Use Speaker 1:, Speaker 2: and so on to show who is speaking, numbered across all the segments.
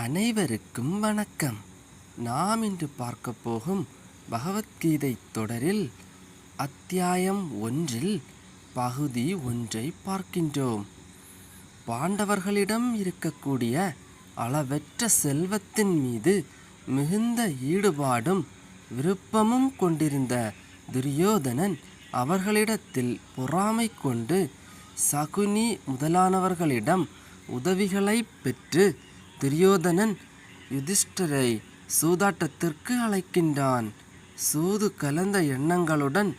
Speaker 1: அனைவருக்கும் வணக்கம். நாம் இன்று பார்க்க போகும் பகவத்கீதை தொடரில் அத்தியாயம் ஒன்றில் பகுதி ஒன்றை பார்க்கின்றோம். பாண்டவர்களிடம் இருக்கக்கூடிய அளவற்ற செல்வத்தின் மீது மிகுந்த ஈடுபாடும் விருப்பமும் கொண்டிருந்த துரியோதனன் அவர்களிடத்தில் பொறாமை கொண்டு சகுனி முதலானவர்களிடம் உதவிகளை பெற்று துரியோதனன் யுதிஷ்டரை சூதாட்டத்திற்கு அழைக்கின்றான். சூது கலந்த எண்ணங்களுடன்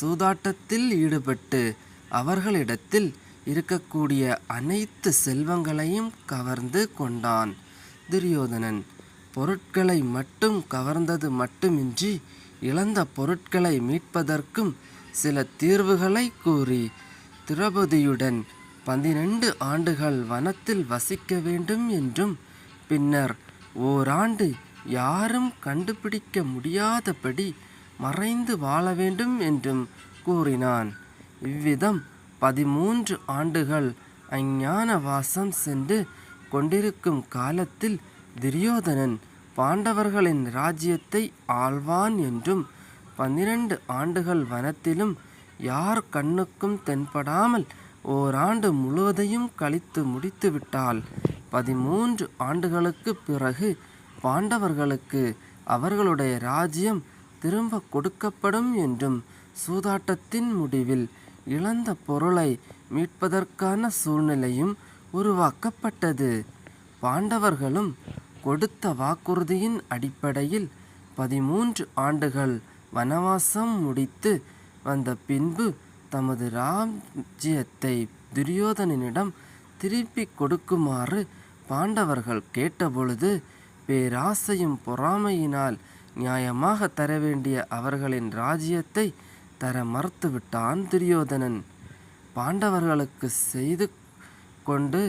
Speaker 1: சூதாட்டத்தில் ஈடுபட்டு அவர்களிடத்தில் இருக்கக்கூடிய அனைத்து செல்வங்களையும் கவர்ந்து கொண்டான். துரியோதனன் பொருட்களை மட்டும் கவர்ந்தது மட்டுமின்றி இழந்த பொருட்களை மீட்பதற்கும் சில தீர்வுகளை கூறி திரௌபதியுடன் பன்னிரண்டு ஆண்டுகள் வனத்தில் வசிக்க வேண்டும் என்றும் பின்னர் ஓராண்டு யாரும் கண்டுபிடிக்க முடியாதபடி மறைந்து வாழ வேண்டும் என்றும் கூறினான். இவ்விதம் பதிமூன்று ஆண்டுகள் அஞ்ஞான வாசம் சென்று கொண்டிருக்கும் காலத்தில் துரியோதனன் பாண்டவர்களின் ராஜ்யத்தை ஆழ்வான் என்றும் பன்னிரண்டு ஆண்டுகள் வனத்திலும் யார் கண்ணுக்கும் தென்படாமல் ஓராண்டு முழுவதையும் கழித்து முடித்துவிட்டாள். பதிமூன்று ஆண்டுகளுக்கு பிறகு பாண்டவர்களுக்கு அவர்களுடைய ராஜ்யம் திரும்ப கொடுக்கப்படும் என்றும் சூதாட்டத்தின் முடிவில் இழந்த பொருளை மீட்பதற்கான சூழ்நிலையும் உருவாக்கப்பட்டது. பாண்டவர்களும் கொடுத்த வாக்குறுதியின் அடிப்படையில் பதிமூன்று ஆண்டுகள் வனவாசம் முடித்து வந்த பின்பு தமது ராஜ்யத்தை துரியோதனனிடம் திருப்பி கொடுக்குமாறு பாண்டவர்கள் கேட்டபொழுது பேராசையும் பொறாமையினால் நியாயமாக தர வேண்டிய அவர்களின் ராஜ்யத்தை தர மறுத்துவிட்டான் துரியோதனன். பாண்டவர்களுக்கு செய்து கொண்டு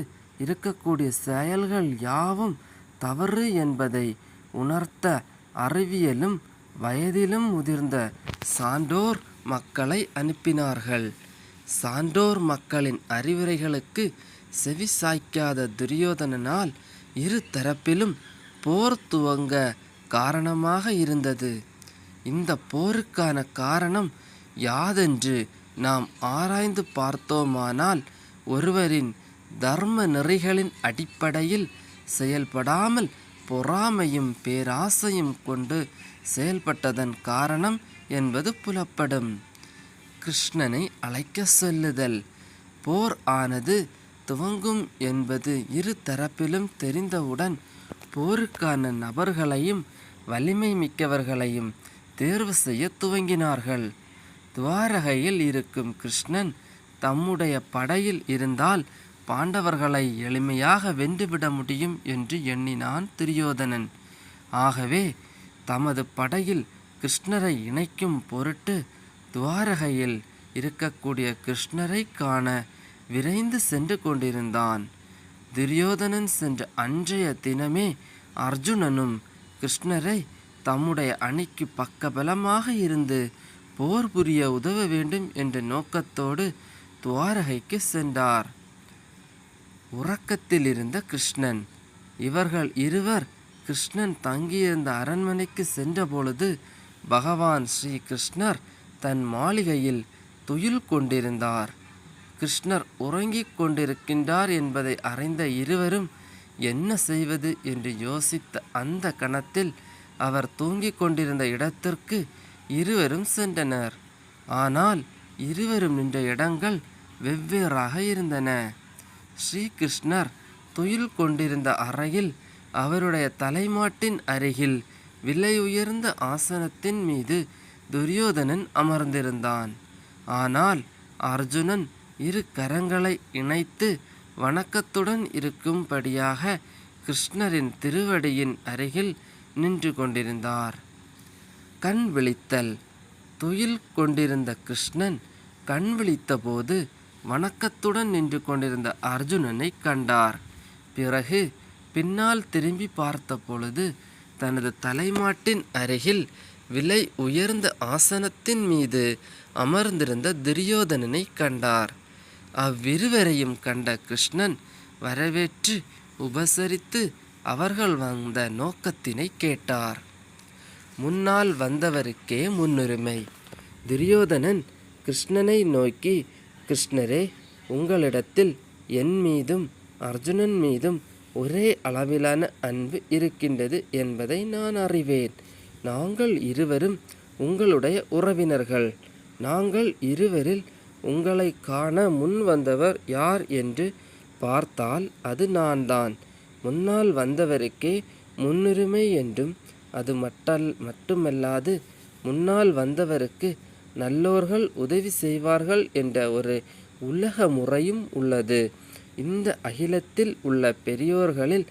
Speaker 1: இருக்கக்கூடிய செயல்கள் யாவும் தவறு என்பதை உணர்த்த அறிவியலும் வயதிலும் முதிர்ந்த சான்றோர் மக்களை அனுப்பினார்கள். சான்றோர் மக்களின் அறிவுரைகளுக்கு செவி சாய்க்காத துரியோதனனால் இரு தரப்பிலும் போர் துவங்க காரணமாக இருந்தது. இந்த போருக்கான காரணம் யாதென்று நாம் ஆராய்ந்து பார்த்தோமானால் ஒருவரின் தர்ம நெறிகளின் அடிப்படையில் செயல்படாமல் பொறாமையும் பேராசையும் கொண்டு செயல்பட்டதன் காரணம் என்பது புலப்படும். கிருஷ்ணனை அழைக்க சொல்லுதல். போர் ஆனது துவங்கும் என்பது இரு தரப்பிலும் தெரிந்தவுடன் போருக்கான நபர்களையும் வலிமை மிக்கவர்களையும் தேர்வு செய்ய துவங்கினார்கள். துவாரகையில் இருக்கும் கிருஷ்ணன் தம்முடைய படையில் இருந்தால் பாண்டவர்களை எளிமையாக வென்றுவிட முடியும் என்று எண்ணினான் துரியோதனன். ஆகவே தமது படையில் கிருஷ்ணரை இணைக்கும் பொருட்டு துவாரகையில் இருக்கக்கூடிய கிருஷ்ணரை காண விரைந்து சென்று கொண்டிருந்தான். துரியோதனன் சென்ற அன்றைய தினமே அர்ஜுனனும் கிருஷ்ணரை தம்முடைய அணிக்கு பக்கபலமாக இருந்து போர் புரிய உதவ வேண்டும் என்ற நோக்கத்தோடு துவாரகைக்கு சென்றார். உறக்கத்தில் இருந்த கிருஷ்ணன் இவர்கள் இருவர் கிருஷ்ணன் தங்கியிருந்த அரண்மனைக்கு சென்றபொழுது பகவான் ஸ்ரீ கிருஷ்ணர் தன் மாளிகையில் துயில் கொண்டிருந்தார். கிருஷ்ணர் உறங்கிக் கொண்டிருக்கின்றார் என்பதை அறிந்த இருவரும் என்ன செய்வது என்று யோசித்த அந்த கணத்தில் அவர் தூங்கிக் கொண்டிருந்த இடத்திற்கு இருவரும் சென்றனர். ஆனால் இருவரும் நின்ற இடங்கள் வெவ்வேறாக இருந்தன. ஸ்ரீகிருஷ்ணர் துயில் கொண்டிருந்த அறையில் அவருடைய தலைமாட்டின் அருகில் விலை உயர்ந்த ஆசனத்தின் மீது துரியோதனன் அமர்ந்திருந்தான். ஆனால் அர்ஜுனன் இரு கரங்களை இணைத்து வணக்கத்துடன் இருக்கும்படியாக கிருஷ்ணரின் திருவடியின் அருகில் நின்று கொண்டிருந்தார். கண் விழித்தல். துயில் கொண்டிருந்த கிருஷ்ணன் கண் விழித்தபோது வணக்கத்துடன் நின்று கொண்டிருந்த அர்ஜுனனை கண்டார். பிறகு பின்னால் திரும்பி பார்த்த பொழுது தனது தலைமாட்டின் அருகில் விலை உயர்ந்த ஆசனத்தின் மீது அமர்ந்திருந்த துரியோதனனை கண்டார். அவ்விருவரையும் கண்ட கிருஷ்ணன் வரவேற்று உபசரித்து அவர்கள் வந்த நோக்கத்தினை கேட்டார். முன்னால் வந்தவருக்கே முன்னுரிமை. துரியோதனன் கிருஷ்ணனை நோக்கி கிருஷ்ணரே உங்களிடத்தில் என் மீதும் அர்ஜுனன் மீதும் ஒரே அளவிலான அன்பு இருக்கின்றது என்பதை நான் அறிவேன். நாங்கள் இருவரும் உங்களுடைய உறவினர்கள். நாங்கள் இருவரில் உங்களை காண முன் வந்தவர் யார் என்று பார்த்தால் அது நான்தான். முன்னால் வந்தவருக்கே முன்னுரிமை என்றும் அது மட்டல் மட்டுமல்லாது முன்னால் வந்தவருக்கு நல்லோர்கள் உதவி செய்வார்கள் என்ற ஒரு உலக முறையும் உள்ளது. இந்த அகிலத்தில் உள்ள பெரியோர்களில்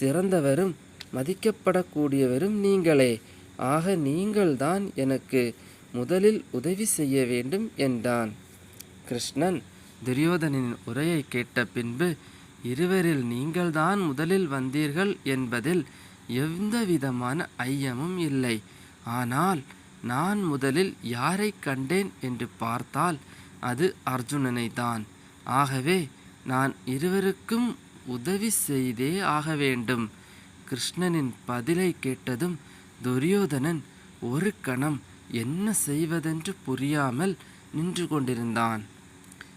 Speaker 1: சிறந்தவரும் மதிக்கப்படக்கூடியவரும் நீங்களே. ஆக நீங்கள்தான் எனக்கு முதலில் உதவி செய்ய வேண்டும் என்றான். கிருஷ்ணன் துரியோதனின் உரையை கேட்ட பின்பு இருவரில் நீங்கள்தான் முதலில் வந்தீர்கள் என்பதில் எந்த விதமான ஐயமும் இல்லை. ஆனால் நான் முதலில் யாரை கண்டேன் என்று பார்த்தால் அது அர்ஜுனனை தான் ஆகவே நான் இருவருக்கும் உதவி செய்தே ஆக வேண்டும். கிருஷ்ணனின் பதிலை கேட்டதும் துரியோதனன் ஒரு கணம் என்ன செய்வதென்று புரியாமல் நின்று கொண்டிருந்தான்.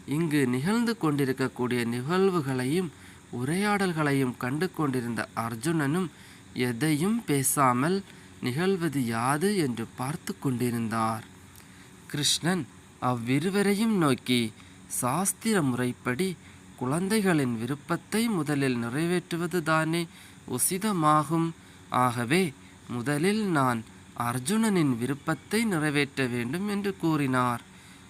Speaker 1: இங்கு நிகழ்ந்து கொண்டிருக்கக்கூடிய நிகழ்வுகளையும் உரையாடல்களையும் கண்டு கொண்டிருந்த அர்ஜுனனும் எதையும் பேசாமல் நிகழ்வது யாது என்று பார்த்து கொண்டிருந்தார். கிருஷ்ணன் அவ்விருவரையும் நோக்கி சாஸ்திர முறைப்படி குழந்தைகளின் விருப்பத்தை முதலில் நிறைவேற்றுவது தானே உசிதமாகும். ஆகவே முதலில் நான் அர்ஜுனனின் விருப்பத்தை நிறைவேற்ற வேண்டும் என்று கூறினார்.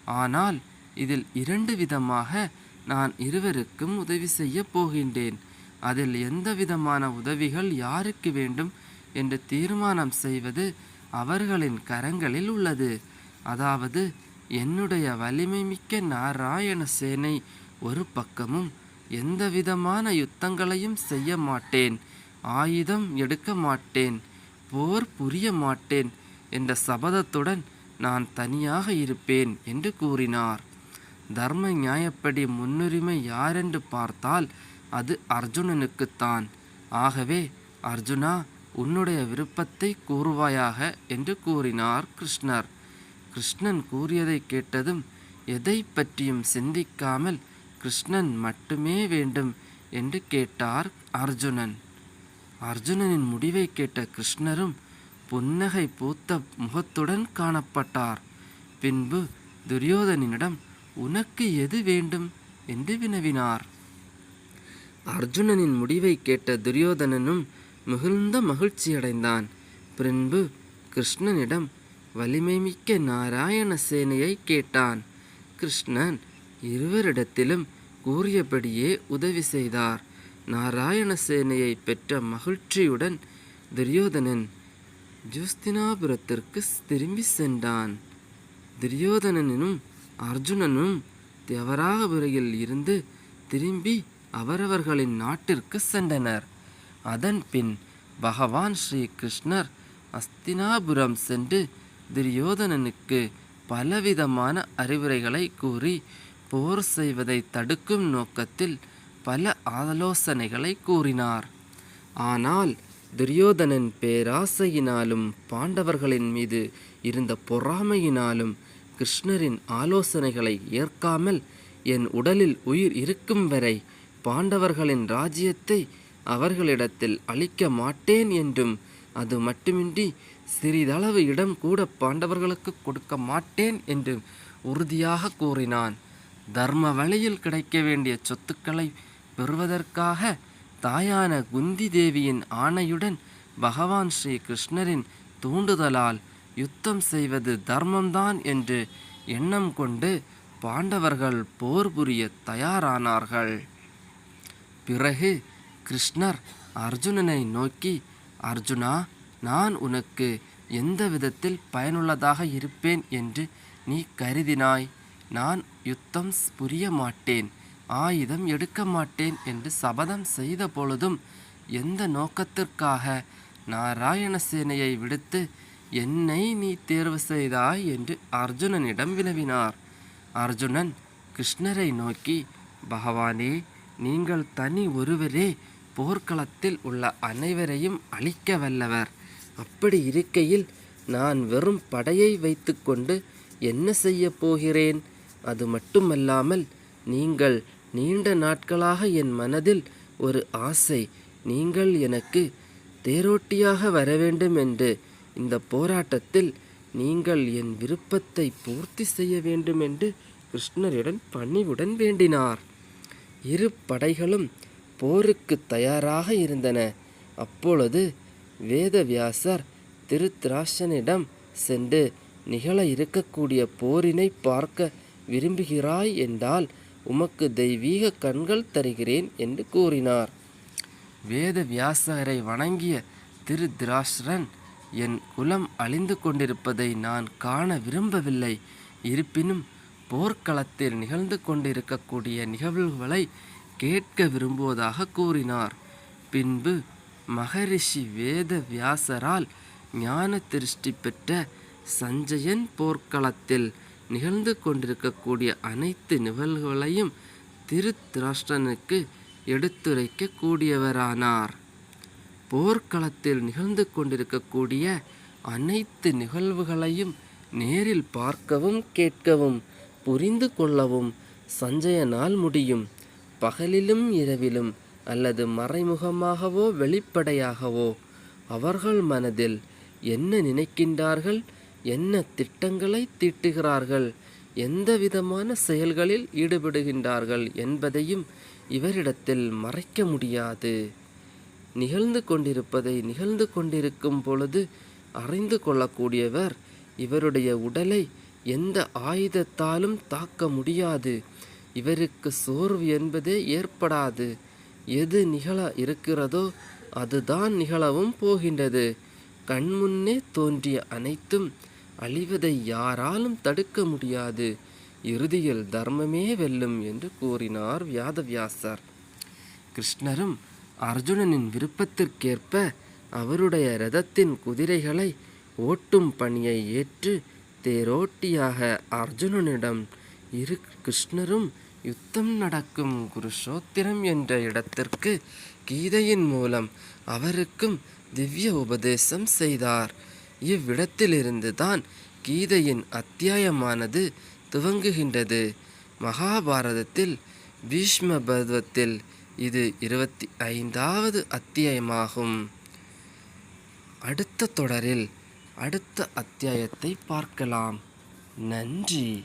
Speaker 1: ஆனால் இதில் இரண்டு விதமாக நான் இருவருக்கும் உதவி செய்ய போகின்றேன். அதில் எந்த விதமான உதவிகள் யாருக்கு வேண்டும் என்று தீர்மானம் செய்வது அவர்களின் கரங்களில் உள்ளது. அதாவது என்னுடைய வலிமை மிக்க நாராயண சேனை ஒரு பக்கமும் எந்த விதமான யுத்தங்களையும் செய்ய மாட்டேன். ஆயுதம் எடுக்க மாட்டேன். போர் புரிய மாட்டேன். என்ற சபதத்துடன் நான் தனியாக இருப்பேன் என்று கூறினார். தர்ம நியாயப்படி முன்னுரிமை யாரென்று பார்த்தால் அது அர்ஜுனனுக்குத்தான். ஆகவே அர்ஜுனா உன்னுடைய விருப்பத்தை கூறுவாயாக என்று கூறினார் கிருஷ்ணர். கிருஷ்ணன் கூறியதை கேட்டதும் எதை பற்றியும் சிந்திக்காமல் கிருஷ்ணன் மட்டுமே வேண்டும் என்று கேட்டார் அர்ஜுனன். அர்ஜுனனின் முடிவை கேட்ட கிருஷ்ணரும் புன்னகை பூத்த முகத்துடன் காணப்பட்டார். பின்பு துரியோதனிடம் உனக்கு எது வேண்டும்? என்று வினவினார். அர்ஜுனனின் முடிவை கேட்ட துரியோதனனும் மிகுந்த மகிழ்ச்சியடைந்தான். பின்பு கிருஷ்ணனிடம் வலிமை மிக்க நாராயண சேனையை கேட்டான். கிருஷ்ணன் இருவரிடத்திலும் கூறியபடியே உதவி செய்தார். நாராயண சேனையை பெற்ற மகிழ்ச்சியுடன் துரியோதனன் ஜூஸ்தினாபுரத்திற்கு திரும்பி சென்றான். துரியோதனனும் அர்ஜுனனும் தேவராகபுரையில் இருந்து திரும்பி அவரவர்களின் நாட்டிற்கு சென்றனர். அதன் பின் பகவான் ஸ்ரீ கிருஷ்ணர் அஸ்தினாபுரம் சென்று துரியோதனனுக்கு பலவிதமான அறிவுரைகளை கூறி போர் செய்வதை தடுக்கும் நோக்கத்தில் பல ஆலோசனைகளை கூறினார். ஆனால் துரியோதனன் பேராசையினாலும் பாண்டவர்களின் மீது இருந்த பொறாமையினாலும் கிருஷ்ணரின் ஆலோசனைகளை ஏற்காமல் என் உடலில் உயிர் இருக்கும் வரை பாண்டவர்களின் ராஜ்யத்தை அவர்களிடத்தில் அளிக்க மாட்டேன் என்றும் அது மட்டுமின்றி சிறிதளவு இடம் கூட பாண்டவர்களுக்கு கொடுக்க மாட்டேன் என்றும் உறுதியாக கூறினான். தர்ம வழியில் கிடைக்க வேண்டிய சொத்துக்களை பெறுவதற்காக தாயான குந்தி தேவியின் ஆணையுடன் பகவான் ஸ்ரீ கிருஷ்ணரின் தூண்டுதலால் யுத்தம் செய்வது தர்மம்தான் என்று எண்ணம் கொண்டு பாண்டவர்கள் போர் புரிய தயாரானார்கள். பிறகு கிருஷ்ணர் அர்ஜுனனை நோக்கி அர்ஜுனா நான் உனக்கு எந்த விதத்தில் பயனுள்ளதாக இருப்பேன் என்று நீ கருதினாய். நான் யுத்தம் புரிய மாட்டேன் ஆயுதம் எடுக்க மாட்டேன் என்று சபதம் செய்த பொழுதும் எந்த நோக்கத்திற்காக நாராயண சேனையை விடுத்து என்னை நீ தேர்வு செய்தாய் என்று அர்ஜுனனிடம் வினவினார். அர்ஜுனன் கிருஷ்ணரை நோக்கி பகவானே நீங்கள் தனி ஒருவரே போர்க்களத்தில் உள்ள அனைவரையும் அழிக்க வல்லவர். அப்படி இருக்கையில் நான் வெறும் படையை வைத்துக்கொண்டு என்ன செய்ய போகிறேன்? அது மட்டுமல்லாமல் நீங்கள் நீண்ட நாட்களாக என் மனதில் ஒரு ஆசை நீங்கள் எனக்கு தேரோட்டியாக வர வேண்டும் என்று இந்த போராட்டத்தில் நீங்கள் என் விருப்பத்தை பூர்த்தி செய்ய வேண்டும் என்று கிருஷ்ணரிடம் பணிவுடன் வேண்டினார். இரு படைகளும் போருக்கு தயாராக இருந்தன. அப்பொழுது வேதவியாசர் திருத்ராஷனிடம் சென்று நிகழ இருக்கக்கூடிய போரினை பார்க்க விரும்புகிறாய் என்றால் உமக்கு தெய்வீக கண்கள் தருகிறேன் என்று கூறினார். வேதவியாசரை வணங்கிய திருத்ராஷ்டிரன் என் குலம் அழிந்து கொண்டிருப்பதை நான் காண விரும்பவில்லை. இருப்பினும் போர்க்களத்தில் நிகழ்ந்து கொண்டிருக்கக்கூடிய நிகழ்வுகளை கேட்க விரும்புவதாக கூறினார். பின்பு மகரிஷி வேத வியாசரால் ஞான திருஷ்டி பெற்ற சஞ்சயன் போர்க்களத்தில் நிகழ்ந்து கொண்டிருக்கக்கூடிய அனைத்து நிகழ்வுகளையும் திருத்ராஷ்டனுக்கு எடுத்துரைக்க கூடியவரானார். போர்க்களத்தில் நிகழ்ந்து கொண்டிருக்கக்கூடிய அனைத்து நிகழ்வுகளையும் நேரில் பார்க்கவும் கேட்கவும் புரிந்து கொள்ளவும் சஞ்சயனால் முடியும். பகலிலும் இரவிலும் அல்லது மறைமுகமாகவோ வெளிப்படையாகவோ அவர்கள் மனதில் என்ன நினைக்கின்றார்கள் என்ன திட்டங்களை தீட்டுகிறார்கள் எந்த விதமான செயல்களில் ஈடுபடுகின்றார்கள் என்பதையும் இவரிடத்தில் மறைக்க முடியாது. நிகழ்ந்து கொண்டிருப்பதை நிகழ்ந்து கொண்டிருக்கும் பொழுது அறிந்து கொள்ளக்கூடியவர் இவருடைய உடலை எந்த ஆயுதத்தாலும் தாக்க முடியாது. இவருக்கு சோர்வு என்பதே ஏற்படாது. எது நிகழ இருக்கிறதோ அதுதான் நிகழவும் போகின்றது. கண்முன்னே தோன்றிய அனைத்தும் அழிவதை யாராலும் தடுக்க முடியாது. இறுதியில் தர்மமே வெல்லும் என்று கூறினார் வியாதவியாசர். கிருஷ்ணரும் அர்ஜுனனின் விருப்பத்திற்கேற்ப அவருடைய ரதத்தின் குதிரைகளை ஓட்டும் பணியை ஏற்று தேரோட்டியாக அர்ஜுனனிடம் இரு கிருஷ்ணரும் யுத்தம் நடக்கும் குருஷோத்திரம் என்ற இடத்திற்கு கீதையின் மூலம் அவருக்கும் திவ்ய உபதேசம் செய்தார். இவ்விடத்திலிருந்து தான் கீதையின் அத்தியாயமானது துவங்குகின்றது. மகாபாரதத்தில் பீஷ்ம பர்வத்தில் இது இருபத்தி ஐந்தாவது அத்தியாயமாகும். அடுத்த தொடரில் அடுத்த அத்தியாயத்தை பார்க்கலாம். நன்றி.